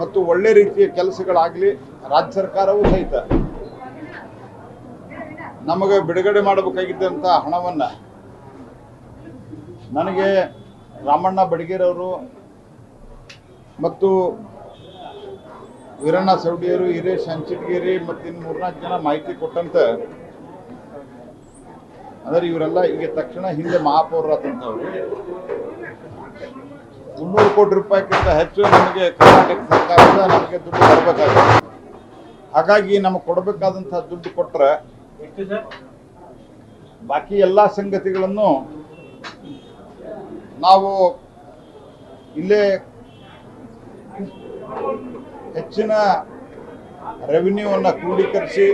ಮತ್ತು ಒಳ್ಳೆ ರೀತಿಯ ಕೆಲಸಗಳಾಗಲಿ ರಾಜ್ಯ ಸರ್ಕಾರವೂ ಸಹಿತ. ನಮಗೆ ಬಿಡುಗಡೆ ಮಾಡಬೇಕಾಗಿದ್ದಂಥ ಹಣವನ್ನು ನನಗೆ ರಾಮಣ್ಣ ಬಡಗೇರವರು ಮತ್ತು ವೀರಣ್ಣ ಸೌಡಿಯರು ಹಿರೇಶ್ ಹಂಚಿಟ್ಗೇರಿ ಮತ್ತು ಇನ್ನು ಮೂರ್ನಾಲ್ಕು ಜನ ಮಾಹಿತಿ ಕೊಟ್ಟಂತೆ. ಅಂದರೆ ಇವರೆಲ್ಲ ಈಗ ತಕ್ಷಣ ಹಿಂದೆ ಮಹಾಪೌರರಾದಂಥವ್ರು. ಮುನ್ನೂರು ಕೋಟಿ ರೂಪಾಯಿಗಿಂತ ಹೆಚ್ಚು ನಮಗೆ ಕರ್ನಾಟಕ ಸರ್ಕಾರದಿಂದ ನಮಗೆ ದುಡ್ಡು ಕೊಡಬೇಕಾಗಿದೆ ಹಾಗಾಗಿ ನಮಗೆ ಕೊಡಬೇಕಾದಂಥ ದುಡ್ಡು ಕೊಟ್ಟರೆ ಬಾಕಿ ಎಲ್ಲ ಸಂಗತಿಗಳನ್ನು ನಾವು ಇಲ್ಲೇ ಹೆಚ್ಚಿನ ರೆವಿನ್ಯೂವನ್ನು ಕ್ರೋಢೀಕರಿಸಿ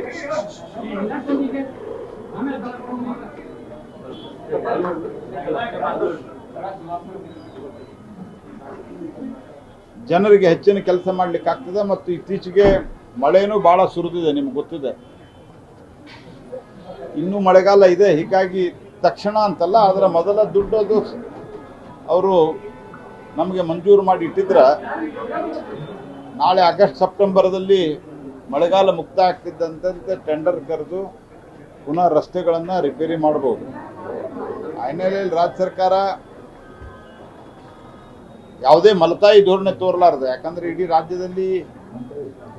ಜನರಿಗೆ ಹೆಚ್ಚಿನ ಕೆಲಸ ಮಾಡ್ಲಿಕ್ಕೆ ಆಗ್ತದೆ ಮತ್ತು ಇತ್ತೀಚೆಗೆ ಮಳೆನೂ ಭಾಳ ಸುರಿದಿದೆ, ನಿಮ್ಗೆ ಗೊತ್ತಿದೆ. ಇನ್ನೂ ಮಳೆಗಾಲ ಇದೆ, ಹೀಗಾಗಿ ತಕ್ಷಣ ಅಂತಲ್ಲ ಅದರ ಮೊದಲ ದುಡ್ಡು ಅದು ಅವರು ನಮಗೆ ಮಂಜೂರು ಮಾಡಿ ಇಟ್ಟಿದ್ರೆ, ನಾಳೆ ಆಗಸ್ಟ್, ಸೆಪ್ಟೆಂಬರ್ದಲ್ಲಿ ಮಳೆಗಾಲ ಮುಕ್ತ ಆಗ್ತಿದ್ದಂತೆ ಟೆಂಡರ್ ಕರೆದು ಪುನಃ ರಸ್ತೆಗಳನ್ನು ರಿಪೇರಿ ಮಾಡ್ಬೋದು. ಆ ಹಿನ್ನೆಲೆಯಲ್ಲಿ ರಾಜ್ಯ ಸರ್ಕಾರ ಯಾವುದೇ ಮಲತಾಯಿ ಧೋರಣೆ ತೋರಲಾರದು, ಯಾಕಂದ್ರೆ ಇಡೀ ರಾಜ್ಯದಲ್ಲಿ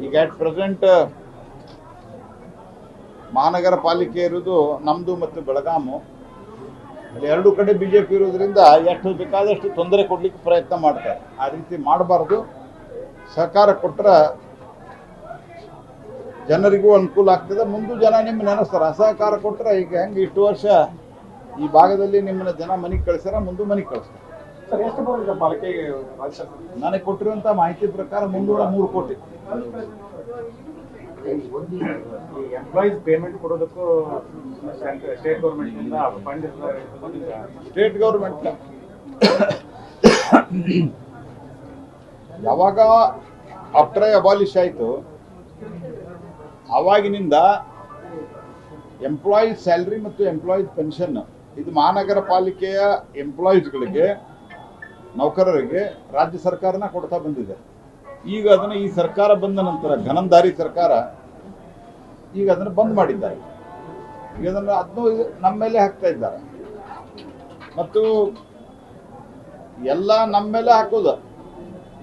ಈಗ ಅಟ್ ಪ್ರೆಸೆಂಟ್ ಮಹಾನಗರ ಪಾಲಿಕೆ ಇರೋದು ನಮ್ಮದು ಮತ್ತು ಬೆಳಗಾಮು. ಅಲ್ಲಿ ಎರಡು ಕಡೆ ಬಿ ಜೆ ಇರೋದ್ರಿಂದ ಎಷ್ಟು ಬೇಕಾದಷ್ಟು ತೊಂದರೆ ಕೊಡ್ಲಿಕ್ಕೆ ಪ್ರಯತ್ನ ಮಾಡ್ತಾರೆ. ಆ ರೀತಿ ಮಾಡಬಾರ್ದು. ಸರ್ಕಾರ ಕೊಟ್ಟರೆ ಜನರಿಗೂ ಅನುಕೂಲ ಆಗ್ತದೆ. ಮುಂದೂ ಜನ ನಿಮ್ಮ ನೆನೆಸ್ತಾರೆ. ಅಸಹಕಾರ ಕೊಟ್ಟರೆ ಈಗ ಹೆಂಗೆ ಇಷ್ಟು ವರ್ಷ ಈ ಭಾಗದಲ್ಲಿ ನಿಮ್ಮನ್ನ ಜನ ಮನೆಗೆ ಕಳಿಸ್ಯಾರ, ಮುಂದೂ ಮನೆಗೆ ಕಳಿಸ್ತಾರೆ. ನನಗೆ ಕೊಟ್ಟಿರುವಂತ ಮಾಹಿತಿ ಪ್ರಕಾರ ಮುನ್ನೂರ ಮೂರು ಕೋಟಿ. Employees payment ಕೊಡೋದಕ್ಕೂ state government fund state government ಯಾವಾಗ ಆಫ್ಟರ್ ಅಬಾಲಿಷ್ ಆಯಿತು ಆವಾಗಿನಿಂದ ಎಂಪ್ಲಾಯೀಸ್ ಸ್ಯಾಲ್ರಿ ಮತ್ತು ಎಂಪ್ಲಾಯೀಸ್ ಪೆನ್ಷನ್ ಇದು ಮಹಾನಗರ ಪಾಲಿಕೆಯ ಎಂಪ್ಲಾಯೀಸ್ಗಳಿಗೆ ನೌಕರರಿಗೆ ರಾಜ್ಯ ಸರ್ಕಾರನ ಕೊಡ್ತಾ ಬಂದಿದೆ. ಈಗ ಅದನ್ನು ಈ ಸರ್ಕಾರ ಬಂದ ನಂತರ ಘನಂದಾರಿ ಸರ್ಕಾರ ಈಗ ಅದನ್ನು ಬಂದ್ ಮಾಡಿದ್ದಾರೆ. ಈಗ ಅದನ್ನು ಅದನ್ನು ನಮ್ಮ ಮೇಲೆ ಹಾಕ್ತಾ ಇದ್ದಾರೆ. ಮತ್ತು ಎಲ್ಲ ನಮ್ಮ ಮೇಲೆ ಹಾಕೋದು.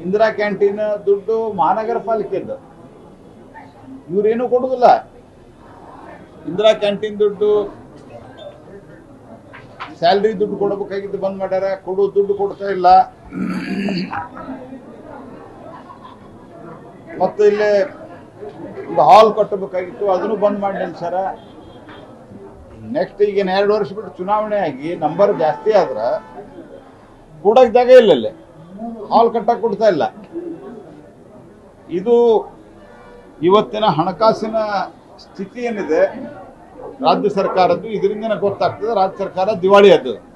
ಇಂದಿರಾ ಕ್ಯಾಂಟೀನ್ ದುಡ್ಡು ಮಹಾನಗರ ಪಾಲಿಕೆದ್ದು ಇವ್ರೇನು ಕೊಡುದಿಲ್ಲ. ಇಂದಿರಾ ಕ್ಯಾಂಟೀನ್ ದುಡ್ಡು ಸ್ಯಾಲ್ರಿ ದುಡ್ಡು ಕೊಡಬೇಕಾಗಿದ್ದು ಬಂದ್ ಮಾಡ್ಯಾರ, ಕೊಡು ದುಡ್ಡು ಕೊಡ್ತಾ ಇಲ್ಲ. ಮತ್ತು ಇಲ್ಲಿ ಒಂದು ಹಾಲ್ ಕಟ್ಟಬೇಕಾಗಿತ್ತು, ಅದನ್ನು ಬಂದ್ ಮಾಡಿ ಸರ. ನೆಕ್ಸ್ಟ್ ಈಗ ಎರಡು ವರ್ಷ ಬಿಟ್ಟು ಚುನಾವಣೆ ಆಗಿ ನಂಬರ್ ಜಾಸ್ತಿ ಆದ್ರೆ ಕೂಡಕ್ ಜಾಗ ಇಲ್ಲ ಇಲ್ಲಿ ಹಾಲ್ ಕಟ್ಟ ಕೊಡ್ತಾ ಇಲ್ಲ. ಇದು ಇವತ್ತಿನ ಹಣಕಾಸಿನ ಸ್ಥಿತಿ ಏನಿದೆ ರಾಜ್ಯ ಸರ್ಕಾರದ್ದು ಇದರಿಂದ ಗೊತ್ತಾಗ್ತದೆ ರಾಜ್ಯ ಸರ್ಕಾರ ದಿವಾಳಿ ಆದ್ದು